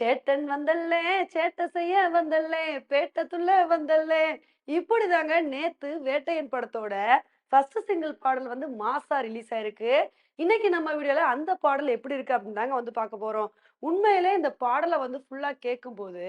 Satan வந்தல்லே சேட்டை செய்ய வந்தல்லே பேட்டத்துள்ள வந்தல்லே. இப்படிதாங்க நேத்து வேட்டையன் படத்தோட ஃபர்ஸ்ட் சிங்கிள் பாடல் வந்து மாசா ரிலீஸ் ஆயிருக்கு. இன்னைக்கு நம்ம வீடியோல அந்த பாடல் எப்படி இருக்கு அப்படின்னு தாங்க வந்து பார்க்க போறோம். உண்மையிலே இந்த பாடலை வந்து ஃபுல்லா கேட்கும்போது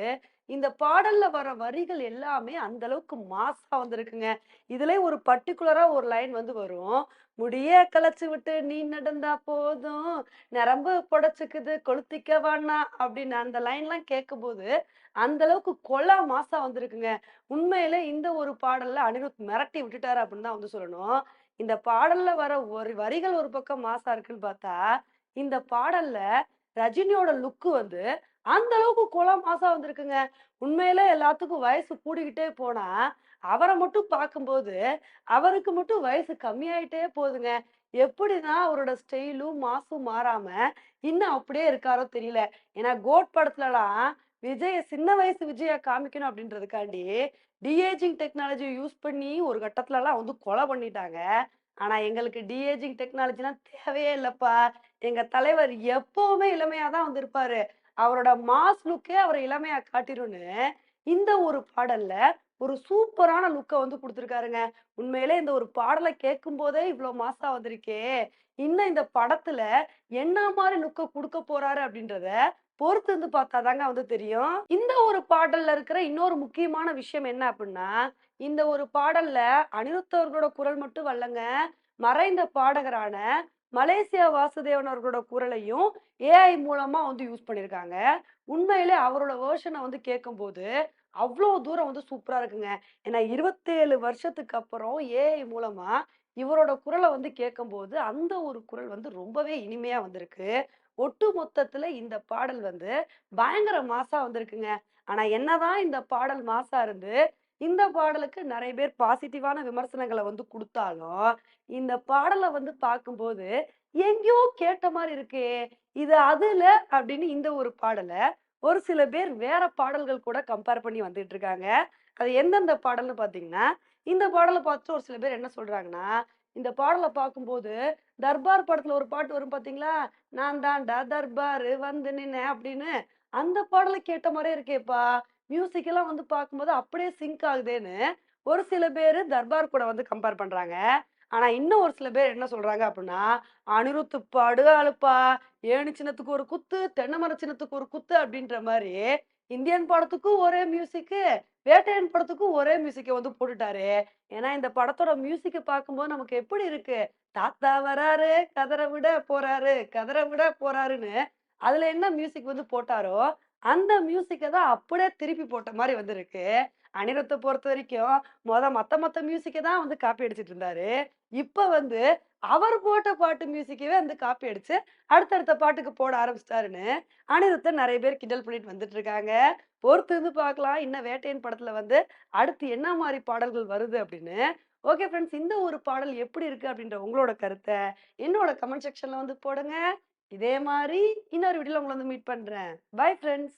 இந்த பாடல்ல வர வரிகள் எல்லாமே அந்த அளவுக்கு மாசா வந்திருக்குங்க. இதுல ஒரு பர்டிகுலரா ஒரு லைன் வந்து வரும். முடிய கலைச்சு விட்டு நீ நடந்தா போதும். நரம்பு புடைச்சுக்குது கொளுத்திக்க வேணா அப்படின்னு அந்த லைன்லாம் கேட்கும்போது அந்த அளவுக்கு கொலா மாசா வந்திருக்குங்க. உண்மையில இந்த ஒரு பாடல்ல அனிருத் மிரட்டி விட்டுட்டாரு அப்படின்னு தான் வந்து சொல்லணும். இந்த பாடல்ல வர ஒரு வரிகள் ஒரு பக்கம் மாசா இருக்குன்னு பார்த்தா இந்த பாடல்ல ரஜினியோட லுக்கு வந்து அந்த அளவுக்கு குளம் மாசா வந்திருக்குங்க. உண்மையில எல்லாத்துக்கும் வயசு கூடிக்கிட்டே போனா அவரை மட்டும் பார்க்கும்போது அவருக்கு மட்டும் வயசு கம்மியாயிட்டே போகுதுங்க. எப்படிதான் அவரோட ஸ்டைலும் மாசும் மாறாம இன்னும் அப்படியே இருக்காரோ தெரியல. ஏன்னா கோட் படத்துலலாம் விஜய சின்ன வயசு விஜய காமிக்கணும் அப்படின்றதுக்காண்டி டிஏஜிங் டெக்னாலஜி யூஸ் பண்ணி ஒரு கட்டத்துலலாம் வந்து கொலை பண்ணிட்டாங்க. ஆனா எங்களுக்கு டிஏஜிங் டெக்னாலஜிலாம் தேவையே இல்லப்பா. எங்க தலைவர் எப்பவுமே இளமையா தான் வந்திருப்பாரு அவரோட மாஸ் லுக்கே அவரை இளமையா காட்டிடும்னு இந்த ஒரு பாடல்ல ஒரு சூப்பரான லுக்கை வந்து கொடுத்துருக்காருங்க. உண்மையிலே இந்த ஒரு பாடலை கேட்கும் போதே இவ்வளவு மாசா வந்திருக்கே. இன்னும் இந்த படத்துல என்ன மாதிரி லுக்கை கொடுக்க போறாரு அப்படின்றத பொறுத்து இருந்து பார்த்தாதாங்க வந்து தெரியும். இந்த ஒரு பாடல்ல இருக்கிற இன்னொரு முக்கியமான விஷயம் என்ன அப்படின்னா இந்த ஒரு பாடல்ல அனிருத்தவர்களோட குரல் மட்டும் வல்லங்க மறைந்த பாடகரான மலேசியா வாசுதேவன் அவர்களோட குரலையும் ஏஐ மூலமா வந்து யூஸ் பண்ணியிருக்காங்க. உண்மையிலே அவரோட வேர்ஷனை வந்து கேட்கும்போது அவ்வளோ தூரம் வந்து சூப்பரா இருக்குங்க. ஏன்னா இருபத்தேழு வருஷத்துக்கு அப்புறம் ஏஐ மூலமா இவரோட குரலை வந்து கேட்கும்போது அந்த ஒரு குரல் வந்து ரொம்பவே இனிமையா வந்திருக்கு. ஒட்டு மொத்தத்துல இந்த பாடல் வந்து பயங்கர மாசா வந்திருக்குங்க. ஆனா என்னதான் இந்த பாடல் மாசா இருந்து இந்த பாடலுக்கு நிறைய பேர் பாசிட்டிவான விமர்சனங்களை வந்து கொடுத்தாலும் இந்த பாடலை வந்து பார்க்கும்போது எங்கேயோ கேட்ட மாதிரி இருக்கே இது அதுல அப்படின்னு இந்த ஒரு பாடலை ஒரு சில பேர் வேற பாடல்கள் கூட கம்பேர் பண்ணி வந்துட்டு இருக்காங்க. அது எந்தெந்த பாடல்னு பார்த்தீங்கன்னா இந்த பாடலை பார்த்து ஒரு சில பேர் என்ன சொல்றாங்கன்னா இந்த பாடலை பார்க்கும்போது தர்பார் படத்துல ஒரு பாட்டு வரும் பாத்தீங்களா? நான் தான்டா தர்பார் வந்து நின்ன அப்படின்னு. அந்த பாடலை கேட்ட மாதிரியே இருக்கேப்பா. மியூசிக் எல்லாம் வந்து பார்க்கும்போது அப்படியே சிங்க் ஆகுதேன்னு ஒரு சில பேர் தர்பார் கூட வந்து கம்பேர் பண்றாங்க. ஆனா இன்னும் ஒரு சில பேர் என்ன சொல்றாங்க அப்படின்னா அனிருத்து படுகாளுப்பா ஏணி சின்னத்துக்கு ஒரு குத்து தென்னை மர சின்னத்துக்கு ஒரு குத்து அப்படின்ற மாதிரி இந்தியன் படத்துக்கும் ஒரே மியூசிக்கு வேட்டையன் படத்துக்கும் ஒரே மியூசிக்கை வந்து போட்டுட்டாரு. ஏன்னா இந்த படத்தோட மியூசிக்கை பார்க்கும்போது நமக்கு எப்படி இருக்கு? தாத்தா வராரு கதரை விட போறாரு கதரை விட போறாருன்னு அதுல என்ன மியூசிக் வந்து போட்டாரோ அந்த மியூசிக்கை தான் அப்படியே திருப்பி போட்ட மாதிரி வந்திருக்கு அனிருத்தை பொறுத்த வரைக்கும் மொத மத்த மத்த மியூசிக்கை தான் வந்து காப்பி அடிச்சிட்டு இருந்தாரு. இப்ப வந்து அவர் போட்ட பாட்டு மியூசிக்கவே வந்து காப்பி அடிச்சு அடுத்தடுத்த பாட்டுக்கு போட ஆரம்பிச்சிட்டாருன்னு அனிருத்தை நிறைய பேர் கிண்டல் பண்ணிட்டு வந்துட்டு இருக்காங்க பொறுத்து இருந்து பார்க்கலாம். இன்னும் வேட்டையன் படத்துல வந்து அடுத்து என்ன மாதிரி பாடல்கள் வருது அப்படின்னு. ஓகே ஃப்ரெண்ட்ஸ் இந்த ஒரு பாடல் எப்படி இருக்கு அப்படின்ற உங்களோட கருத்தை என்னோட கமெண்ட் செக்ஷன்ல வந்து போடுங்க. இதே மாதிரி இன்னொரு வீடியோல உங்களை வந்து மீட் பண்றேன். Bye friends.